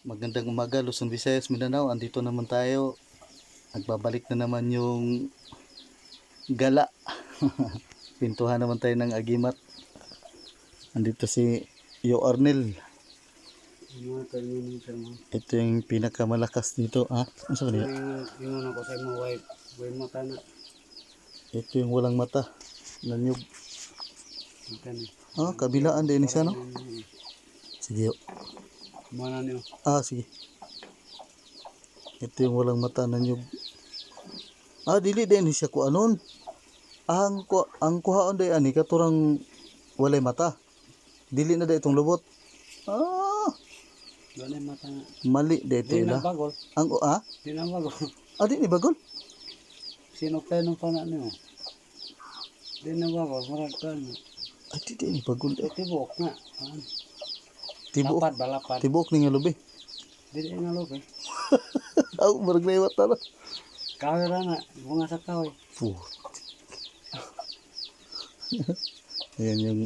Magandang umaga, Luzon, Visayas, Mindanao. Andito naman tayo. Nagbabalik na naman yung gala. Pintuhan naman tayo ng agimat. Andito si Yo Arnel. Ito yung pinakamalakas dito. Ha? Ano sa kanila? Yung, ko sa mga white. White mata na. Ito yung walang mata. Na. Ah, kabilaan din isa, no? Sige, yo. Mana niyo. Ah, sige. Ito yung walang mata nanyog. Ah, dili din siya ko anon. Ang ko ang kuhaon day ani katurang walay mata. Dili na day itong lubot. Ah, Wala yung mata na. mali day ito na bagol. Ang ah, Di na bagol. ah di ni bagol. Sino pa nung pana niyo? Di na bagol. Marag ka na. Ah, di di ni bagol. Eh, Tibok na. Ah, Tibuok, Lapat ba lapat? tibuok ni nga lubi. Di di na lobe. Aw, marag na iwat na. Kawira na. Bunga sa kahoy. Puh. Ayan yung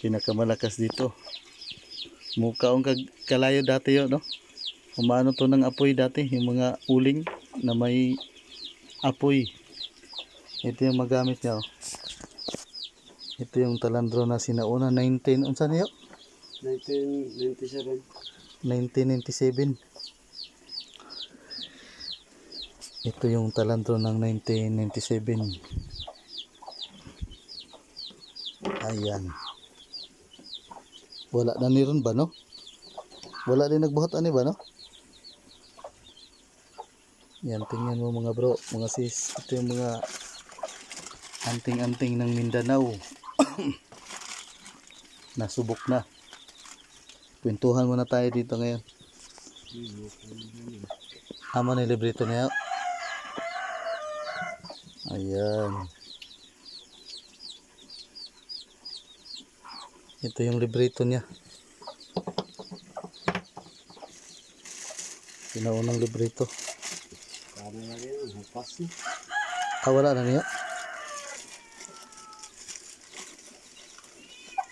pinakamalakas dito. Mukhaong kag kalayo dati yun, no? Umano to ng apoy dati, yung mga uling na may apoy. Ito yung magamit niya, oh. Ito yung talandro na sinauna, 19, unsa niyo? 1997. 1997. Ito yung talandro ng 1997. Ayan. Wala na ni ron ba, no? Wala din nagbuhat ani ba, no? Yan, tingnan mo mga bro, mga sis. Ito yung mga anting-anting ng Mindanao. Nasubok na. Kwentuhan muna tayo dito ngayon. Ama na yung librito niya. Ayan. Ito yung librito niya. Pinaunang librito. Kano lagi yun. Hapas na. Ah, wala na niya.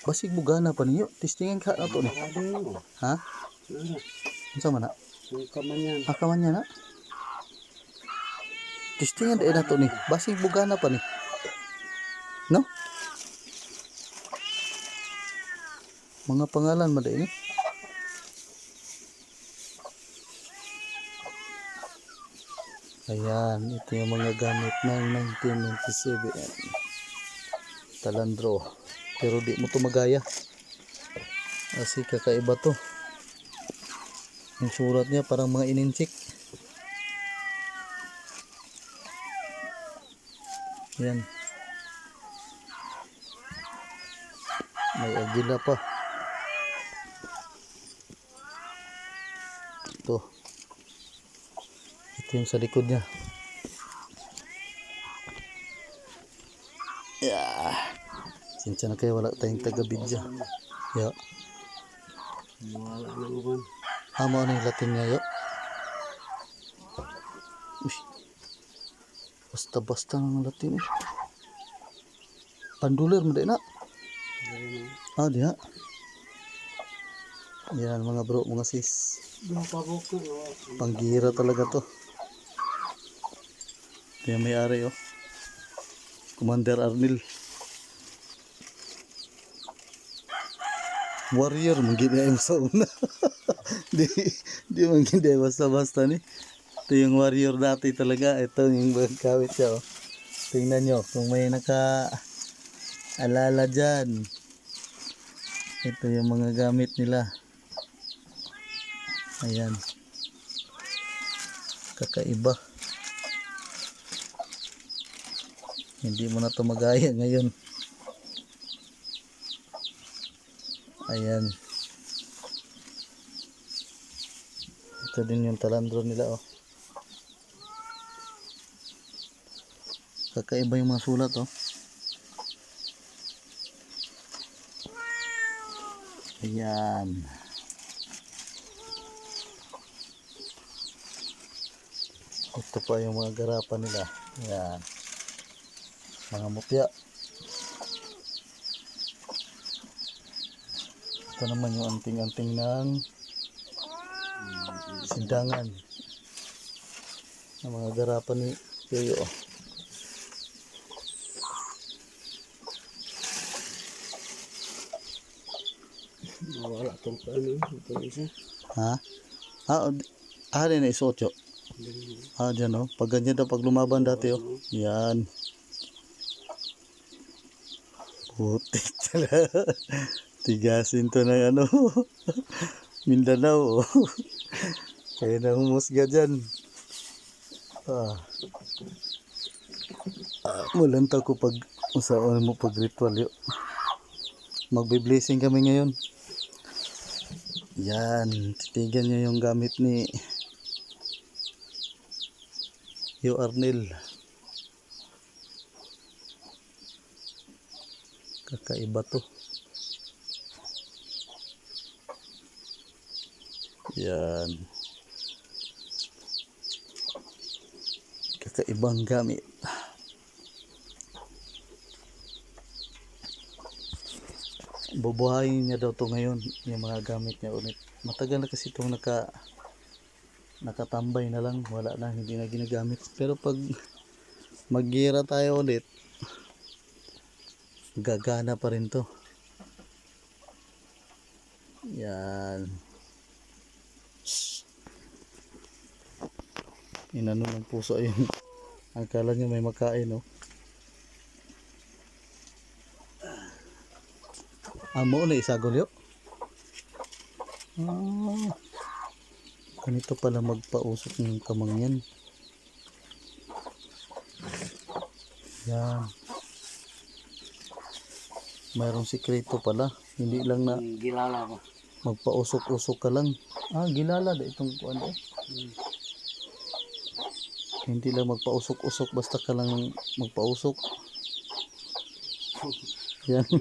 Basig bugana pa niyo. Testingan ka na to ni. Ha? Unsa man na? Yung kamanyan. Akaman niya na. Testingan din na to ni. Basig bugana pa ni. No? Mga pangalan mo din eh. Ayan, ito yung mga gamit ng 1997. Talandro. Pero di mo to magaya. Kasi kakaiba to. Yung surat niya parang mga ininchik. Yan. May agila pa. Ito. Ito yung sa likod niya. Sinsya na kayo wala tayong taga-bidya. Yeah. Wala na uban. Amo ano yung Latin niya, yo? Uy. Basta-basta ng Latin eh. Panduler mo din na. Ah, diha. Yan mga bro, mga sis. Panggira talaga to. Ito yung may-ari oh. Commander Arnil. Warrior, mungkin yung sa una. di, di mungkin dia basta-basta ni. Ito yung warrior dati talaga. Ito yung magkawit siya oh. Tingnan nyo kung may naka alala dyan. Ito yung mga gamit nila. Ayan. Kakaiba. Hindi mo na to magaya ngayon. Ayan. Ito din yung talandro nila oh. Kakaiba yung mga sulat oh. Ayan. Ito pa yung mga garapan nila. Ayan. Mga mutya. Ito naman yung anting-anting ng sindangan ng mga garapan ni Yoyo. Wala tong ano, itong isa. Ha? Ah, o- ah, rin na isotyo. Ah, dyan oh. Pag ganyan daw, pag lumaban dati oh. Yan. Putik talaga. Tigasin to ng ano. Mindanao. Kaya na humusga dyan. Ah. Ah, mulanta ko pag usaan mo pag ritual yo. Magbe-blessing kami ngayon. Yan, titigan nyo yung gamit ni Yo Arnel. Kakaiba to. Yan. Kakaibang gamit. bubuhayin niya daw to ngayon yung mga gamit niya ulit matagal na kasi itong naka nakatambay na lang wala na hindi na ginagamit pero pag magira tayo ulit gagana pa rin to inano ng puso yung akala niya may makain no Amo na isagol yo. Ah. Ganito pala magpausok ng kamang yan. Yan. Mayroong sikreto pala. Hindi lang na gilala ko. magpausok-usok ka lang. Ah, gilala da itong kuan eh. Hindi lang magpausok-usok basta ka lang magpausok. Yan.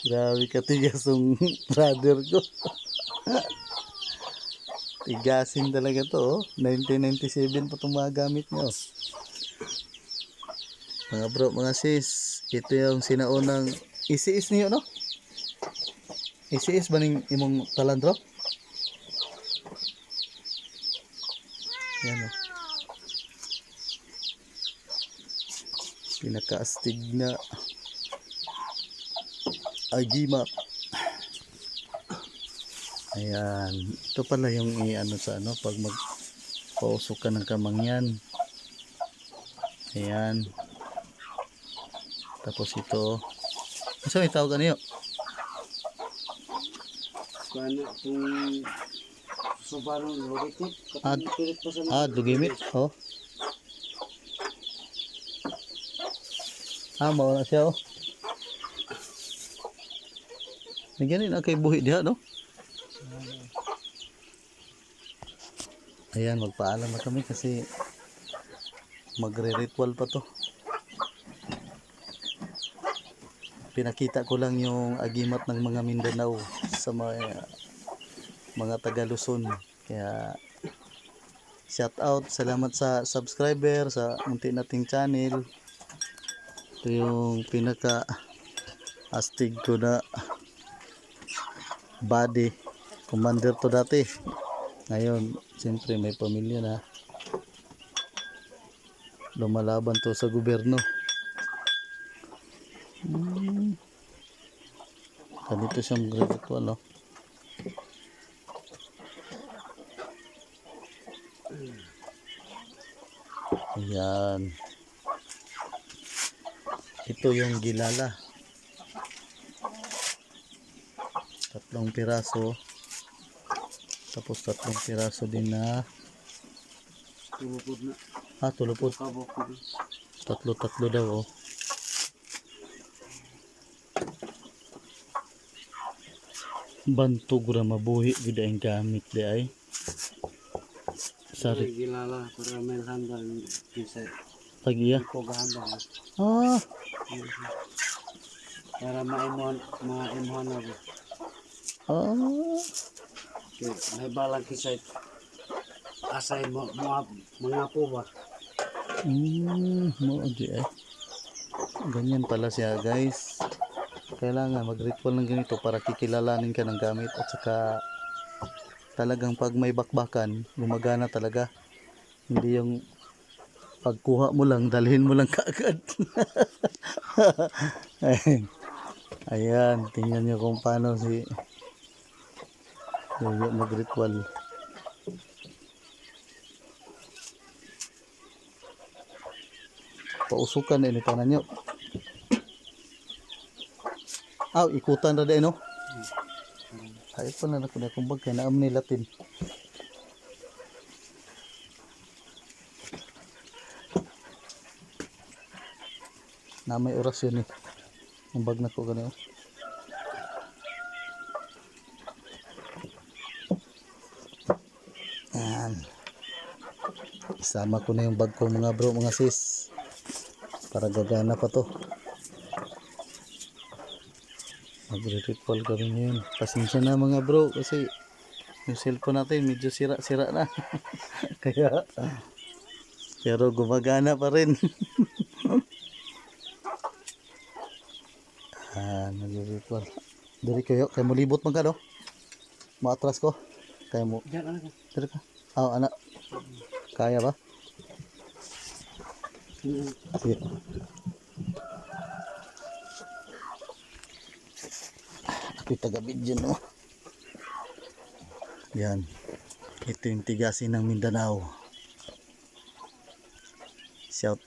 Grabe ka tigas yung brother ko. Tigasin talaga to. Oh. 1997 pa itong mga gamit nyo. Mga bro, mga sis, ito yung sinaunang isiis niyo, no? Isiis ba ning imong talandro? Yan oh. Pinakaastig na agimat. Ayan. Ito pala yung i-ano sa ano pag magpausok ka ng kamangyan. Ayan. Tapos ito. Ano may tawag ano yun? Kuan na, kung subarong loritit, Ah, Ah, dugimit. Oh. Ah, mao na siya oh. Ganin ang kay buhi diha no? Ayan, magpaalam na kami kasi magre-ritual pa to. Pinakita ko lang yung agimat ng mga Mindanao sa mga mga taga Luzon. Kaya shout out, salamat sa subscriber sa munti nating channel. Ito yung pinaka astig ko na body commander to dati. Ngayon, siyempre may pamilya na. Lumalaban to sa gobyerno. Hmm. Ganito siya mag-ritual, no? Ayan. Ito yung gilala. Tatlong piraso. Tapos tatlong piraso din na tulupod na. ah, ko. Tatlo-tatlo daw oh. Bantog ra mabuhi gud ang gamit di ay. Sari gilala, para may handal. Kinsa, pagiya. ko gahanda. Ah, Para maimuhan, maimuhan na ko. ah. Kaya may balang kisay. Asay mo, mga, mga po ba? Mm, mo di ay. Ganyan pala siya guys. kailangan mag-ritual ng ganito para kikilalanin ka ng gamit at saka talagang pag may bakbakan, gumagana talaga. Hindi yung pagkuha mo lang, dalhin mo lang kaagad. Ayan. Ayan, tingnan nyo kung paano si Yoyo mag-ritual. Pausukan ini tanan nyo. Aw, ikutan na din, no? Ay, pa na na kung bagay na ni Latin. Na may orasyon eh. Ang bag na ko ganun. Yan. Isama ko na yung bag ko mga bro, mga sis. Para gagana pa to. Magre-recall kami ngayon. Pasensya na mga bro kasi yung cellphone natin medyo sira-sira na. Kaya pero gumagana pa rin. ah, nag-recall. Dari kayo, kaya mo libot man ka? Maatras ko. Kaya mo, Diyan ka na ka. dari ka. Ah, anak. Kaya ba? Sige. Ako'y taga-video no. Yan. Ito yung tigasin ng Mindanao. Shout